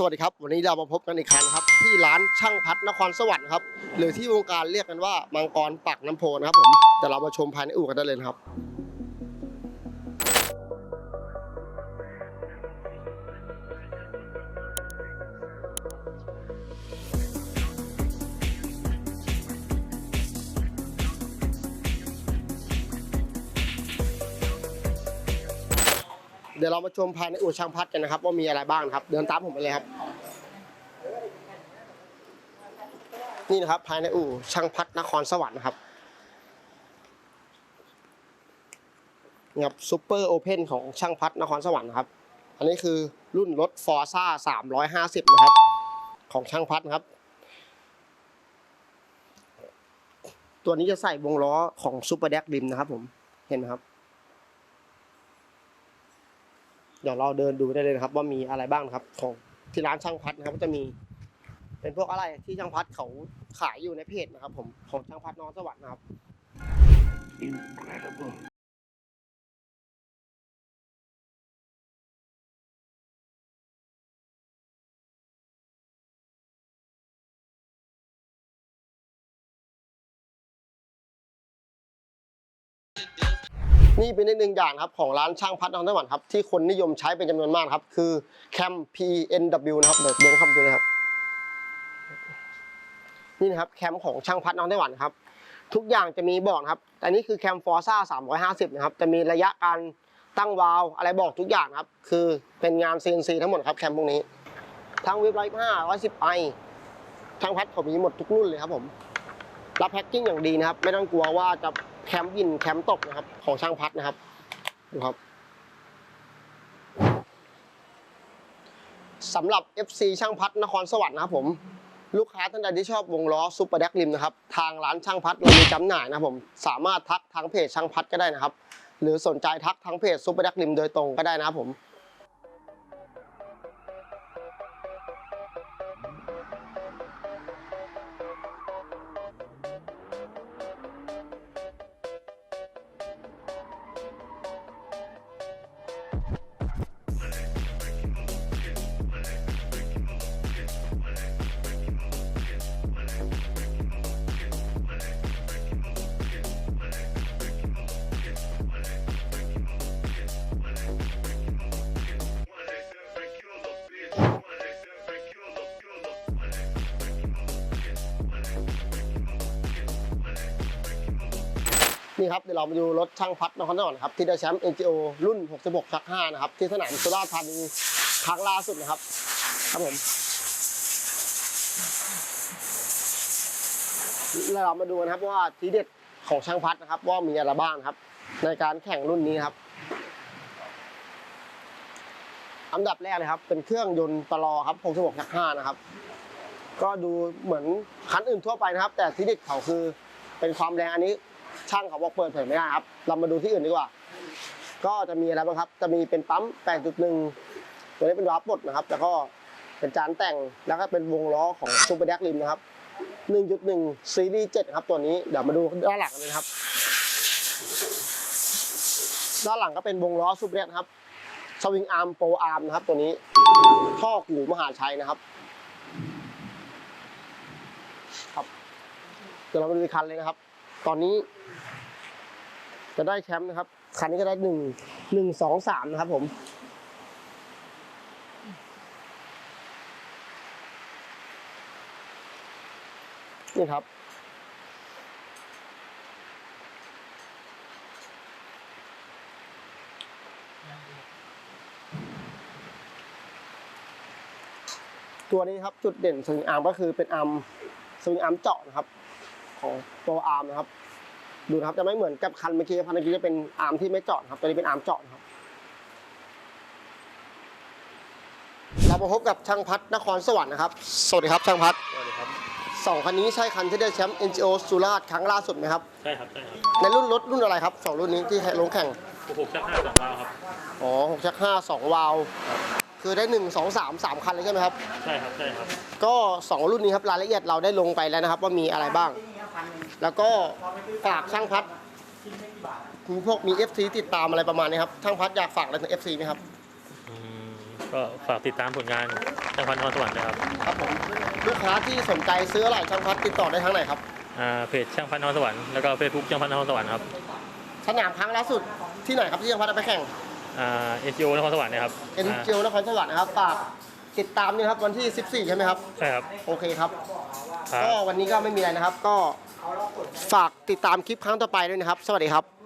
สวัสดีครับ วันนี้เรามาพบกันอีกครั้งครับ ที่ร้านช่างพัดนครสวรรค์ครับ หรือที่วงการเรียกกันว่ามังกรปักน้ำโพนะครับผมแต่เรามาชมภายในอู่กันได้เลยครับ เดี๋ยวเรามาชมภายในอู่ช่างพัดกันนะครับ ว่ามีอะไรบ้างนะครับ เดินตามผมไปเลยครับ นี่นะครับภายในอู่ช่างพัดนครสวรรค์นะครับนี่ครับซูเปอร์โอเพนของช่างพัดนครสวรรค์นะครับ อันนี้คือรุ่นรถฟอร์ซ่า350นะครับ ของช่างพัดนะครับ ตัวนี้จะใส่วงล้อของซูเปอร์แดกริมนะครับผม เห็นไหมครับ เดี๋ยวเราเดินดูได้เลยนะครับ ว่ามีอะไรบ้างครับ ของที่ร้านช่างพัดนะครับก็จะมี เป็นพวกอะไรที่ช่างพัดเขาขายอยู่ในเพจนะครับ ผมของช่างพัดนอนสวรรค์นะครับ นี่เป็นอีกหนึ่งอย่างครับของร้านช่างพัดนครสวรรค์ครับที่คนนิยมใช้เป็นจำนวนมากครับ คือแคม PNW นะครับเดี๋ยวเดินเข้าไปดูนะครับ นี่นะครับแคมของช่างพัดนครสวรรค์ครับ ทุกอย่างจะมีบอกครับแต่นี่คือแคมฟอร์ซ่า350 นะครับ จะมีระยะการตั้งวาลอะไรบอกทุกอย่างครับ คือเป็นงาน CNC ทั้งหมดครับแคมพวกนี้ ทั้งวิบร้อยห้าร้อยสิบไอช่างพัดเขามีหมดทุกรุ่นเลยครับผมรับแพ็กกิ้งอย่างดีนะครับ ไม่ต้องกลัวว่าจะ แคมป์ยินแคมป์ตกนะครับ ของช่างพัดนะครับ ดูครับสำหรับ FC ช่างพัดนครสวรรค์นะครับผมลูกค้าท่านใดที่ชอบวงล้อซุปเปอร์แดกริมนะครับทางร้านช่างพัดเรามีจำหน่ายนะครับผมสามารถทักทางเพจช่างพัดก็ได้นะครับ หรือสนใจทักทางเพจซุปเปอร์แดกริมโดยตรงก็ได้นะครับผม นี่ครับเดี๋ยวเรามาดูรถช่างพัดนครสวรรค์ครับที่ได้แชมป์ NGO รุ่น 66ชัก5นะครับที่สนามสุราษฎร์ธานีครั้งล่าสุดนะครับครับผมแล้วเรามาดูกันครับว่าทีเด็ดของช่างพัดนะครับ ว่ามีอะไรบ้างครับ ในการแข่งรุ่นนี้ครับอันดับแรกเลยครับ เป็นเครื่องยนต์ตลอครับ66ชัก5นะครับ ก็ดูเหมือนคันอื่นทั่วไปนะครับ แต่ทีเด็ดเขาคือเป็นความแรงอันนี้ ช่างเขาบอกเปิดเผยไม่ได้ครับ เรามาดูที่อื่นดีกว่า ก็จะมีอะไรบ้างครับ จะมีเป็นปั๊ม 8.1 ตัวนี้เป็นวาล์วปลดนะครับ แล้วก็เป็นจานแต่ง แล้วก็เป็นวงล้อของซูเปอร์แดกลิมนะครับ 1.1 ซีรีส์7ครับตัวนี้ เดี๋ยวมาดูด้านหลังกันเลยนะครับ ด้านหลังก็เป็นวงล้อซูเปอร์แดกครับ สวิงอาร์มโปรอาร์มนะครับ ตัวนี้ ท่อหูมหาชัยนะครับครับเดี๋ยวเรามาดูอีกคันเลยนะครับ ตอนนี้ จะได้แชมป์นะครับ คันนี้ก็ได้หนึ่งหนึ่งสองสามนะครับ ผมนี่ครับ ตัวนี้ครับจุดเด่นสวิงอาร์มก็คือเป็นอาร์มสวิงอาร์มเจาะนะครับ ของตัวอาร์มนะครับ ดูนะครับจะไม่เหมือนกับคันเมื่อกี้คันเมื่อกี้จะเป็นอาร์มที่ไม่เจาะนะครับตัวนี้เป็นอาร์มเจาะนะครับ เรามาพบกับช่างพัดนครสวรรค์นะครับ สวัสดีครับช่างพัดสวัสดีครับสองคันนี้ใช่คันที่ได้แชมป์ NGO สุราษฎร์ครั้งล่าสุดไหมครับ ใช่ครับใช่ครับในรุ่นรถรุ่นอะไรครับสองรุ่นนี้ที่ลงแข่งหกชักห้าสองวาล์วครับอ๋อหกชักห้าสองวาล์วคือได้หนึ่งสองสามสามคันเลยใช่ไหมครับ ใช่ครับใช่ครับ ก็สองรุ่นนี้ครับรายละเอียดเราได้ลงไปแล้วนะครับ ว่ามีอะไรบ้าง แล้วก็ฝากช่างพัดมีพวกมี FC ติดตามอะไรประมาณนี้ครับช่างพัดอยากฝากอะไรถึง FC ไหมครับ อืมก็ฝากติดตามผลงานช่างพันนครสวรรค์นะครับครับผมลูกค้าที่สนใจซื้ออะไรช่างพัดติดต่อได้ทางไหนครับ อ่าเพจช่างพันนครสวรรค์แล้วก็เฟซบุ๊กช่างพันนครสวรรค์ครับสนามครั้งล่าสุดที่ไหนครับที่ช่างพัดเอาไปแข่ง อ่าเอ็นจีโอนครสวรรค์นะครับเอ็นจีนครสวรรค์นะครับฝากติดตามด้วยครับวันที่ 14 ใช่ไหมครับ ใช่ครับโอเคครับ ครับก็วันนี้ก็ไม่มีอะไรนะครับ ก็ ฝากติดตามคลิปครั้งต่อไปด้วยนะครับ สวัสดีครับ